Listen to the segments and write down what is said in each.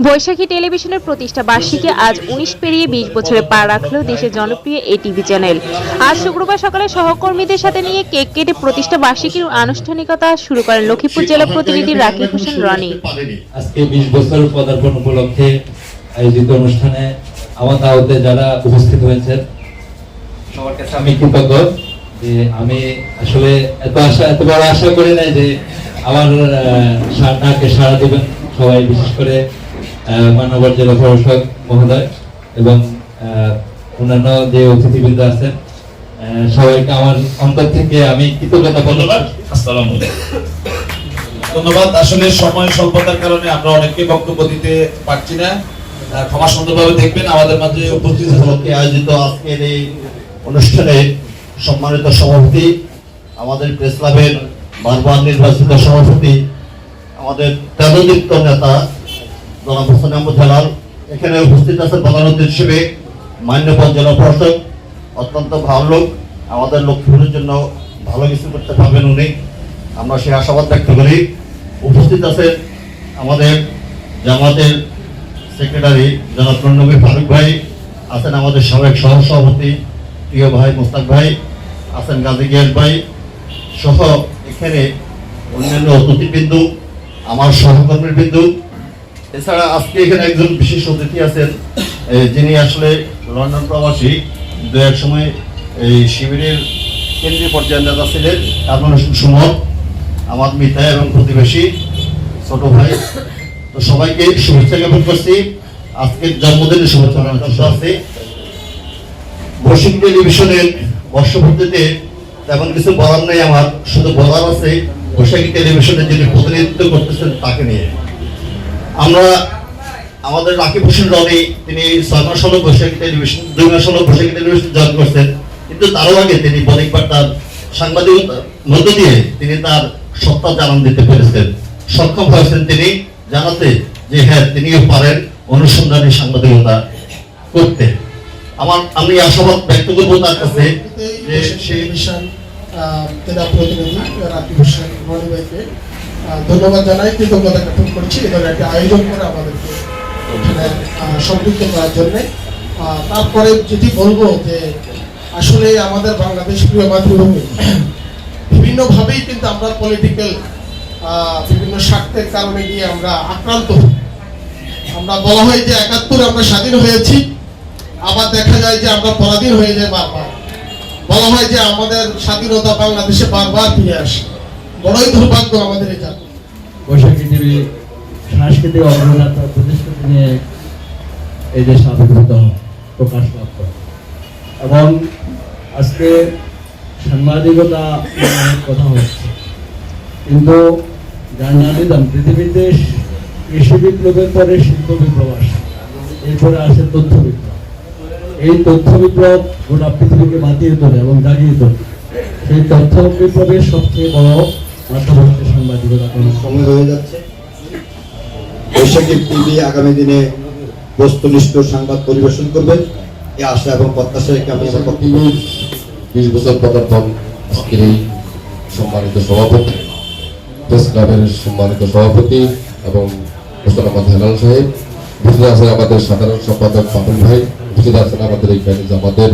বৈশাখী টেলিভিশনের প্রতিষ্ঠা বার্ষিকী আজ উনিশ পেরিয়ে বিশ বছরে পা রাখল দেশের জনপ্রিয় এই টিভি চ্যানেল। আজ শুক্রবার সকালে সহকর্মীদের সাথে নিয়ে কেক কেটে প্রতিষ্ঠা বার্ষিকীর আনুষ্ঠানিকতা শুরু করেন লক্ষ্মীপুর জেলা প্রতিনিধি রাকিব হোসেন রনি। আজকে বিশ বছর পদার্পণ উপলক্ষে আয়োজিত অনুষ্ঠানে আমার দাওয়াতে যারা উপস্থিত হয়েছেন সবার কাছে আমি কৃতজ্ঞ যে আমি আসলে এত আশা এত বড় আশা করি নাই যে আমার আহ, সা- ডাকে সাড়া দিবেন। সবাই বিশেষ করে আহ, মানবর জেলা প্রশাসক মহোদয় এবং আহ, অন্যান্য যে অতিথিবৃন্দ আছেন আহ, সবাইকে আমার অন্তর থেকে আমি কৃতজ্ঞতা করছি। আসসালামু। ধন্যবাদ আসলে সময় স্বল্পতার কারণে আমরা অনেককে বক্তব্য দিতে পারছি না আহ, ক্ষমা সুন্দরভাবে দেখবেন আমাদের মাঝে উপস্থিত আয়োজিত আজকের এই অনুষ্ঠানে সম্মানিত সভাপতি আমাদের প্রেস ক্লাবের বারবার নির্বাচিত সভাপতি আমাদের তেলদীপ্ত নেতা জনাব হোসেন আহমদ হেলাল, এখানে উপস্থিত আছেন প্রধান অতিথি হিসেবে মান্যবর জেলা প্রশাসক, অত্যন্ত ভালো লোক। আমাদের লক্ষ্মীপুরের জন্য ভালো কিছু করতে পারবেন উনি। আমরা সেই আশাবাদ ব্যক্ত করি। উপস্থিত আছেন আমাদের জামাতের সেক্রেটারি জনাব প্রণবী ফারুক ভাই, আছেন আমাদের সাবেক সহ সভাপতি প্রিয় ভাই মোস্তাক ভাই, আছেন গাজী গিয়াস ভাই সহ এখানে অন্যান্য অতিথিবৃন্দু। আমার সহকর্মীর বিন্দু। এছাড়া আজকে এখানে একজন বিশেষ অতিথি আছেন যিনি আসলে লন্ডন প্রবাসী। দু এক সময় এই শিবিরের কেন্দ্রীয় পর্যায়ের নেতা ছিলেন তারপর সুমন, আমার মিতা এবং প্রতিবেশী ছোট ভাই। তো সবাইকে শুভেচ্ছা জ্ঞাপন করছি। আজকের জন্মদিনের শুভেচ্ছা আছে বসিক টেলিভিশনের বর্ষপূর্তিতে তেমন কিছু বলার নেই আমার, শুধু বলার আছে বৈশাখী টেলিভিশনের যিনি প্রতিনিধিত্ব করতেছেন তাকে নিয়ে। আমরা আমাদের রাকিব হোসেন রনি, তিনি ছয় মাস হলো বৈশাখী টেলিভিশন, দুই মাস হলো বৈশাখী টেলিভিশন জয়েন করছেন। কিন্তু তারও আগে তিনি অনেকবার তার সাংবাদিকতার মধ্য দিয়ে তিনি তার সত্তা জানান দিতে পেরেছেন। সক্ষম হয়েছেন তিনি জানাতে যে হ্যাঁ তিনিও পারেন অনুসন্ধানী সাংবাদিকতা করতে। আমার, আমি আশাবাদ ব্যক্ত করব তার কাছে যে সে মিশন জেলা প্রতিনিধি রাকিব হোসেন মনিভাইকে ধন্যবাদ জানাই, কৃতজ্ঞতা জ্ঞাপন করছি। এদের একটা আয়োজন করে আমাদেরকে এখানে সম্পৃক্ত করার জন্য। তারপরে যেটি বলব যে, আসলে আমাদের বাংলাদেশ প্রিয় মাতৃভূমি। বিভিন্নভাবেই কিন্তু আমরা পলিটিক্যাল বিভিন্ন স্বার্থের কারণে গিয়ে আমরা আক্রান্ত। আমরা বলা হয় যে একাত্তর আমরা স্বাধীন হয়েছি। আবার দেখা যায় যে আমরা পরাধীন হয়ে যাই বারবার। বলা হয় যে আমাদের স্বাধীনতা বাংলাদেশে বারবার ফিরে আসে। বড়ই দুর্ভাগ্য আমাদের এটা। বৈশাখী সাংস্কৃতিক নিয়ে এই লাভ করে। এবং আজকে সাংবাদিকতা কথা হচ্ছে। কিন্তু পৃথিবীতে কৃষি বিপ্লবের পরে শিল্প বিপ্লব আসে এরপরে আসে তথ্য বিপ্লব এই তথ্য বিপ্লব গোটা পৃথিবীকে বাতিয়ে তোলে এবং জাগিয়ে তোলে। সেই তথ্য বিপ্লবের সবচেয়ে বড় মাধ্যম সাংবাদিকতা সময় হয়ে যাচ্ছে। বৈশাখী টিভি আগামী দিনে বস্তুনিষ্ঠ সংবাদ পরিবেশন করবেন এই আশা এবং প্রত্যাশা রেখে আমি আমার বক্তব্য বিশ বছর পদার্পণ আজকের এই সম্মানিত সভাপতি প্রেস ক্লাবের সম্মানিত সভাপতি এবং আহমদ হেলাল সাহেব উপস্থিত আছেন আমাদের সাধারণ সম্পাদক পাপুল ভাই, উপস্থিত আছেন আমাদের এইখানে আমাদের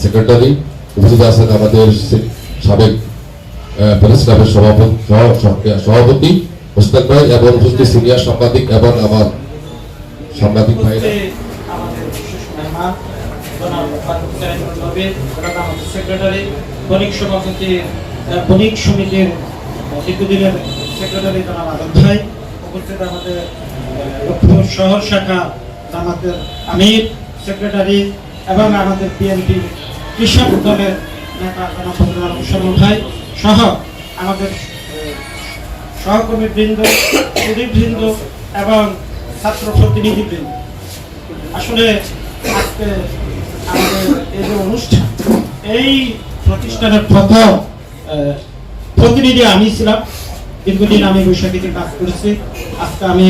সেক্রেটারি, উপস্থিত আছেন আমাদের সাবেক প্রেস ক্লাবের সভাপতি সভাপতি মোস্তাক ভাই এবং উপস্থিত সিনিয়র সাংবাদিক এবং আমার সাংবাদিক আমাদের সেক্রেটারি বণিক সভাপতি বণিক সমিতির দীর্ঘদিনের সেক্রেটারি জনাব আদম ভাই উপস্থিত আমাদের লক্ষ্মীপুর শহর শাখা আমাদের আমির, সেক্রেটারি এবং আমাদের বিএনপি কৃষক দলের নেতা জনাব ফজলুল ভাই সহ আমাদের সহকর্মী বৃন্দ এবং ছাত্র প্রতিনিধি বৃন্দ আসলে আজকে আমাদের এই যে অনুষ্ঠান, এই প্রতিষ্ঠানের প্রথম প্রতিনিধি আমি ছিলাম। দীর্ঘদিন আমি বৈশাখীতে কাজ করেছি। আজকে আমি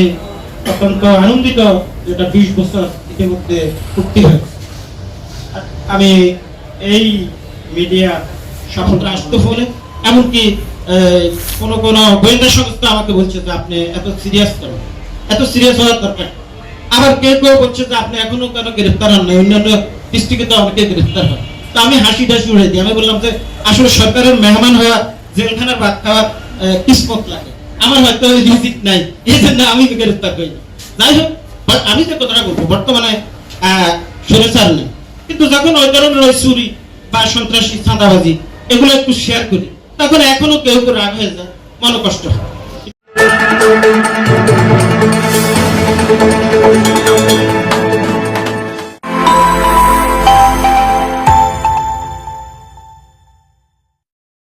অত্যন্ত আনন্দিত যেটা বিশ বছর ইতিমধ্যে পূর্তি হয়েছে। আমি এই মিডিয়া সাফল্য আসতে হলে এমনকি কোনো কোনো গোয়েন্দা সংস্থা আমাকে বলছে যে আপনি এত সিরিয়াস কেন? এত সিরিয়াস হওয়ার দরকার আবার কেউ কেউ বলছে যে আপনি এখনও কেন গ্রেফতার হন নাই? অন্যান্য ডিস্ট্রিক্টে তো অনেকে গ্রেফতার হয় তো আমি হাসি টাসি উড়ে দিই। আমি বললাম যে আসলে সরকারের মেহমান হওয়া জেলখানার ভাত খাওয়ার আহ, কিসমত লাগে? আমার হয়তো ওই রিজিক নাই। এই জন্য আমি গ্রেফতার করি যাই হোক আমি যে কথাটা বলব বর্তমানে আহ, সরেসার নেই। কিন্তু যখন ওই ধরনের ওই চুরি বা সন্ত্রাসী চাঁদাবাজি এগুলো একটু শেয়ার করি তখন এখনও কেউ কেউ রাগ হয়ে যায় মনে কষ্ট হয়।